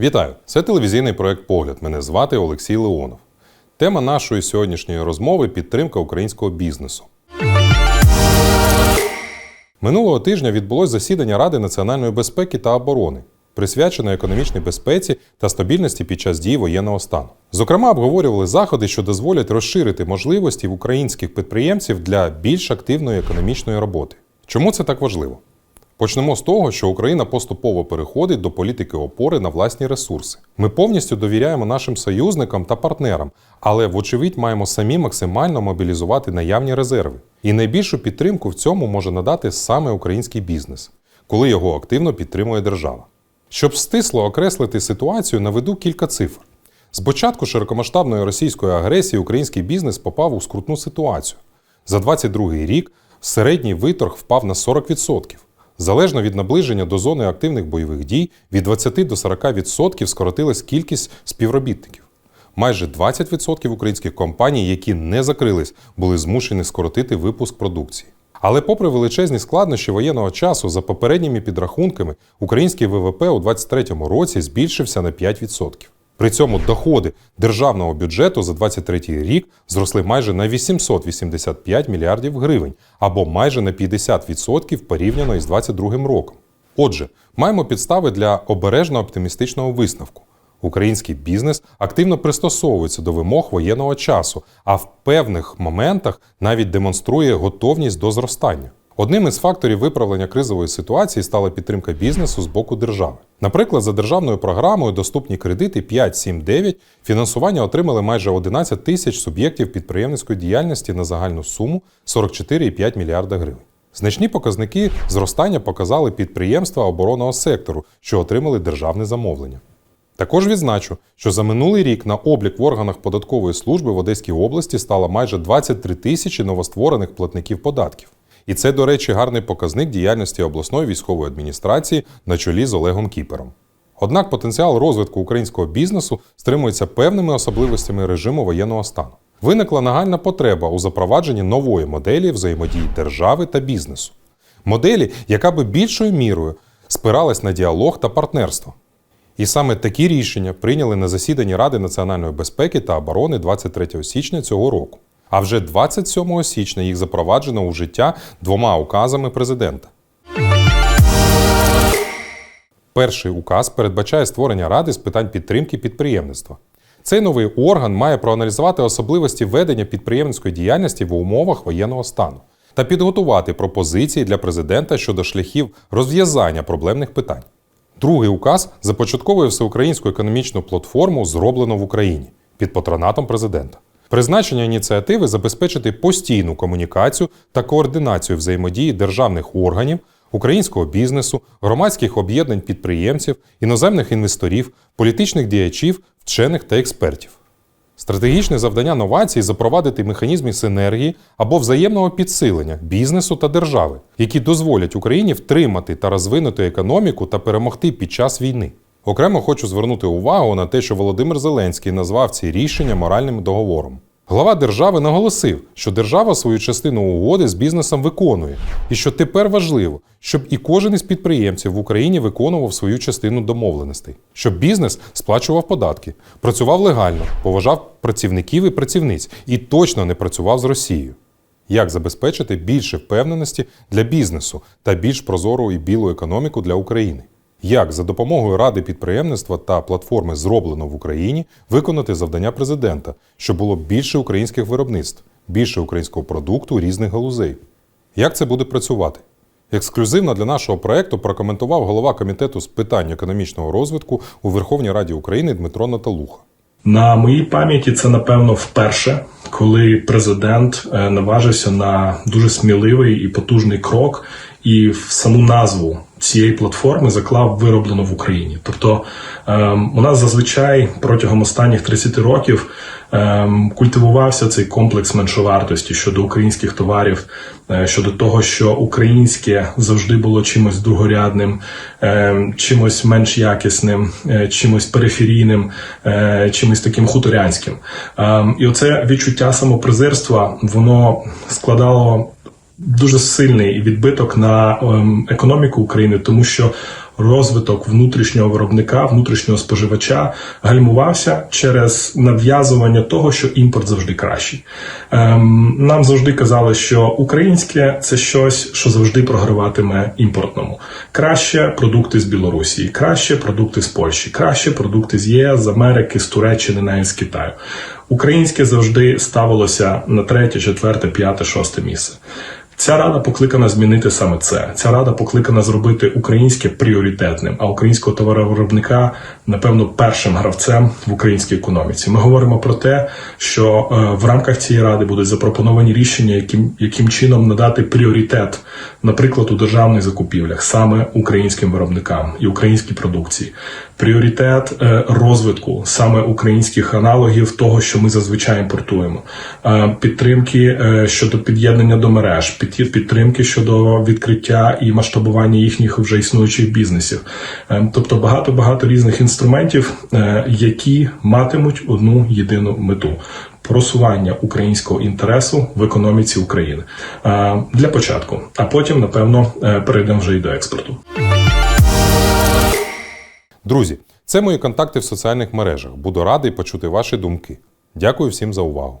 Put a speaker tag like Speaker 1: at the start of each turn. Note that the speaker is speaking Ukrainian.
Speaker 1: Вітаю! Це телевізійний проект Погляд. Мене звати Олексій Леонов. Тема нашої сьогоднішньої розмови підтримка українського бізнесу. Минулого тижня відбулось засідання Ради національної безпеки та оборони, присвячене економічній безпеці та стабільності під час дії воєнного стану. Зокрема, обговорювали заходи, що дозволять розширити можливості українських підприємців для більш активної економічної роботи. Чому це так важливо? Почнемо з того, що Україна поступово переходить до політики опори на власні ресурси. Ми повністю довіряємо нашим союзникам та партнерам, але, вочевидь, маємо самі максимально мобілізувати наявні резерви. І найбільшу підтримку в цьому може надати саме український бізнес, коли його активно підтримує держава. Щоб стисло окреслити ситуацію, наведу кілька цифр. З початку широкомасштабної російської агресії український бізнес попав у скрутну ситуацію. За 22 рік середній виторг впав на 40%. Залежно від наближення до зони активних бойових дій, від 20 до 40% скоротилась кількість співробітників. Майже 20% українських компаній, які не закрились, були змушені скоротити випуск продукції. Але попри величезні складнощі воєнного часу, за попередніми підрахунками, український ВВП у 2023 році збільшився на 5%. При цьому доходи державного бюджету за 2023 рік зросли майже на 885 мільярдів гривень або майже на 50% порівняно із 2022 роком. Отже, маємо підстави для обережно оптимістичного висновку. Український бізнес активно пристосовується до вимог воєнного часу, а в певних моментах навіть демонструє готовність до зростання. Одним із факторів виправлення кризової ситуації стала підтримка бізнесу з боку держави. Наприклад, за державною програмою Доступні кредити 5.7.9» фінансування отримали майже 11 тисяч суб'єктів підприємницької діяльності на загальну суму 44,5 мільярда гривень. Значні показники зростання показали підприємства оборонного сектору, що отримали державне замовлення. Також відзначу, що за минулий рік на облік в органах податкової служби в Одеській області стало майже 23 тисячі новостворених платників податків. І це, до речі, гарний показник діяльності обласної військової адміністрації на чолі з Олегом Кіпером. Однак потенціал розвитку українського бізнесу стримується певними особливостями режиму воєнного стану. Виникла нагальна потреба у запровадженні нової моделі взаємодії держави та бізнесу. Моделі, яка би більшою мірою спиралась на діалог та партнерство. І саме такі рішення прийняли на засіданні Ради національної безпеки та оборони 23 січня цього року. А вже 27 січня їх запроваджено у життя двома указами президента. Перший указ передбачає створення ради з питань підтримки підприємництва. Цей новий орган має проаналізувати особливості ведення підприємницької діяльності в умовах воєнного стану та підготувати пропозиції для президента щодо шляхів розв'язання проблемних питань. Другий указ започатковує всеукраїнську економічну платформу зроблено в Україні під патронатом президента. Призначення ініціативи забезпечити постійну комунікацію та координацію взаємодії державних органів, українського бізнесу, громадських об'єднань підприємців, іноземних інвесторів, політичних діячів, вчених та експертів. Стратегічне завдання новацій запровадити механізми синергії або взаємного підсилення бізнесу та держави, які дозволять Україні втримати та розвинути економіку та перемогти під час війни. Окремо хочу звернути увагу на те, що Володимир Зеленський назвав ці рішення моральним договором. Глава держави наголосив, що держава свою частину угоди з бізнесом виконує, і що тепер важливо, щоб і кожен із підприємців в Україні виконував свою частину домовленостей, щоб бізнес сплачував податки, працював легально, поважав працівників і працівниць і точно не працював з Росією. Як забезпечити більше впевненості для бізнесу та більш прозору і білу економіку для України? Як за допомогою Ради підприємництва та платформи Зроблено в Україні виконати завдання президента, щоб було більше українських виробництв, більше українського продукту різних галузей? Як це буде працювати? Ексклюзивно для нашого проекту прокоментував голова комітету з питань економічного розвитку у Верховній Раді України Дмитро Наталуха.
Speaker 2: На моїй пам'яті це напевно вперше, коли президент е, наважився на дуже сміливий і потужний крок, і в саму назву цієї платформи заклав вироблено в Україні. Тобто ем, у нас зазвичай протягом останніх 30 років культивувався цей комплекс меншовартості щодо українських товарів, е, щодо того, що українське завжди було чимось другорядним, ем, чимось менш якісним, е, чимось периферійним, е, чимось таким хуторянським. Ем, І оце відчуття самопризирства воно складало дуже сильний відбиток на ем, економіку України, тому що розвиток внутрішнього виробника, внутрішнього споживача гальмувався через нав'язування того, що імпорт завжди кращий. Ем, нам завжди казали, що українське це щось, що завжди програватиме імпортному. Краще продукти з Білорусі, краще продукти з Польщі, краще продукти з ЄС, з Америки, з Туреччини, навіть з Китаю. Українське завжди ставилося на третє, четверте, п'яте, шосте місце. Ця рада покликана змінити саме це. Ця рада покликана зробити українське пріоритетним, а українського товаровиробника, напевно, першим гравцем в українській економіці. Ми говоримо про те, що е, в рамках цієї ради будуть запропоновані рішення, яким, яким чином надати пріоритет, наприклад, у державних закупівлях саме українським виробникам і українській продукції. Пріоритет е, розвитку саме українських аналогів того, що ми зазвичай імпортуємо, Е, підтримки е, щодо під'єднання до мереж, підтримки щодо відкриття і масштабування їхніх вже існуючих бізнесів. Тобто багато багато різних інструментів, які матимуть одну єдину мету. Просування українського інтересу в економіці України для початку, а потім, напевно, перейдемо вже й до експорту.
Speaker 1: Друзі, це мої контакти в соціальних мережах. Буду радий почути ваші думки. Дякую всім за увагу.